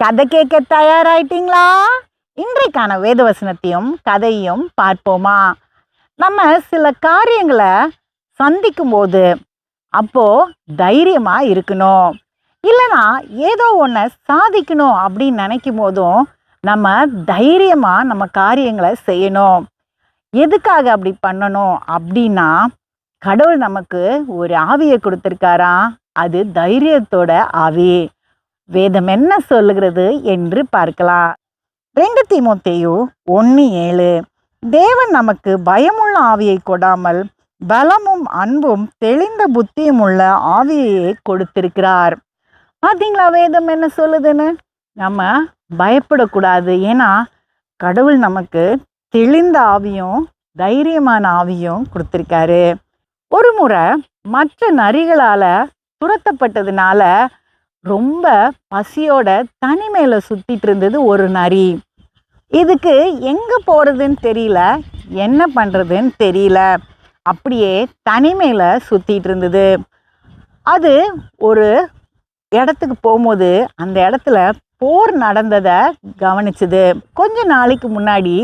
கதை கேட்க தயாராயிட்டீங்களா? இன்றைக்கான வேதவசனத்தையும் கதையும் பார்ப்போமா? நம்ம சில காரியங்களை சந்திக்கும் போது அப்போ தைரியமா இருக்கணும். இல்லைனா ஏதோ ஒன்றை சாதிக்கணும் அப்படின்னு நினைக்கும் போதும் நம்ம தைரியமாக நம்ம காரியங்களை செய்யணும். எதுக்காக அப்படி பண்ணணும் அப்படின்னா கடவுள் நமக்கு ஒரு ஆவியை கொடுத்துருக்காரா? அது தைரியத்தோட ஆவி. வேதம் என்ன சொல்லுகிறது என்று பார்க்கலாம். ரெண்டு தீமோத்தேயு ஒன்று ஏழு. தேவன் நமக்கு பயமுள்ள ஆவியை கொடாமல் பலமும் அன்பும் தெளிந்த புத்தியும் உள்ள ஆவியையே கொடுத்திருக்கிறார். பார்த்தீங்களா வேதம் என்ன சொல்லுதுன்னு? நம்ம பயப்படக்கூடாது. ஏன்னா கடவுள் நமக்கு தெளிந்த ஆவியும் தைரியமான ஆவியும் கொடுத்துருக்காரு. ஒரு முறை மற்ற நரிகளால் துரத்தப்பட்டதுனால ரொம்ப பசியோட தனிமையில் சுற்றிட்டு இருந்தது ஒரு நரி. இதுக்கு எங்கே போகிறதுன்னு தெரியல என்ன பண்ணுறதுன்னு தெரியல. அப்படியே தனிமையில் சுற்றிட்டு இருந்தது. அது ஒரு இடத்துக்கு போகும்போது அந்த இடத்துல போர் நடந்ததை கவனிச்சுது. கொஞ்ச நாளைக்கு முன்னாடி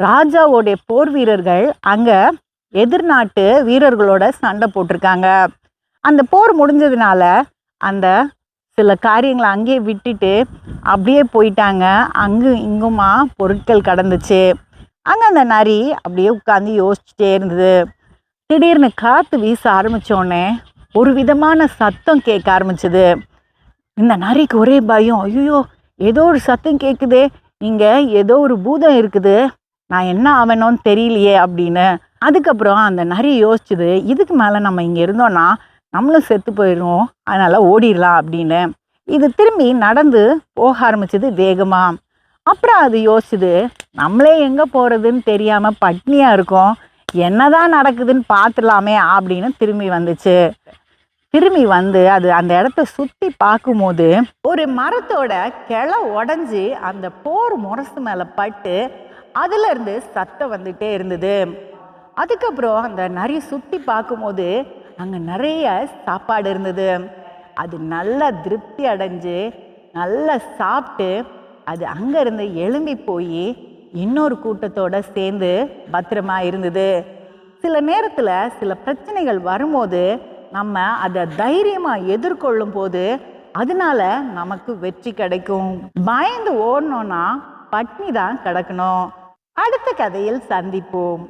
ராஜாவோடைய போர் வீரர்கள் அங்கே எதிர்நாட்டு வீரர்களோட சண்டை போட்டிருக்காங்க. அந்த போர் முடிஞ்சதுனால அந்த சில காரியங்களை அங்கேயே விட்டுட்டு அப்படியே போயிட்டாங்க. அங்கும் இங்குமா பொருட்கள் கடந்துச்சு. அங்கே அந்த நரி அப்படியே உட்காந்து யோசிச்சுட்டே இருந்தது. திடீர்னு காற்று வீச ஆரம்பித்தோடனே ஒரு விதமான சத்தம் கேட்க ஆரம்பிச்சது. இந்த நரிக்கு ஒரே பயம். ஐயோ ஏதோ ஒரு சத்தம் கேட்குதே இங்கே ஏதோ ஒரு பூதம் இருக்குது. நான் என்ன ஆவணும்னு தெரியலையே அப்படின்னு. அதுக்கப்புறம் அந்த நரி யோசிச்சுது இதுக்கு மேலே நம்ம இங்கே இருந்தோன்னா நம்மளும் செத்து போயிடுவோம். அதனால் ஓடிடலாம் அப்படின்னு. இது திரும்பி நடந்து போக ஆரம்பிச்சது வேகமாக அப்புறம் அது யோசிச்சுது நம்மளே எங்கே போகிறதுன்னு தெரியாமல் பட்னியாக இருக்கோம். என்னதான் நடக்குதுன்னு பார்த்துடலாமே அப்படின்னு திரும்பி வந்துச்சு. திரும்பி வந்து அது அந்த இடத்த சுற்றி பார்க்கும்போது ஒரு மரத்தோட கிளை உடஞ்சி அந்த போர் முரசு மேலே பட்டு அதுலேருந்து சத்தம் வந்துட்டே இருந்தது. அதுக்கப்புறம் அந்த நிறைய சுற்றி பார்க்கும்போது அங்கே நிறைய சாப்பாடு இருந்தது. அது நல்லா திருப்தி அடைஞ்சு நல்லா சாப்பிட்டு அது அங்கேருந்து எழும்பி போய் இன்னொரு கூட்டத்தோட சேர்ந்து பத்திரமா இருந்தது. சில நேரத்தில் சில பிரச்சனைகள் வரும்போது நம்ம அதை தைரியமாக எதிர்கொள்ளும் போது அதனால நமக்கு வெற்றி கிடைக்கும். பயந்து ஓடணும்னா பட்னி தான் கிடக்கணும். அடுத்த கதையில் சந்திப்போம்.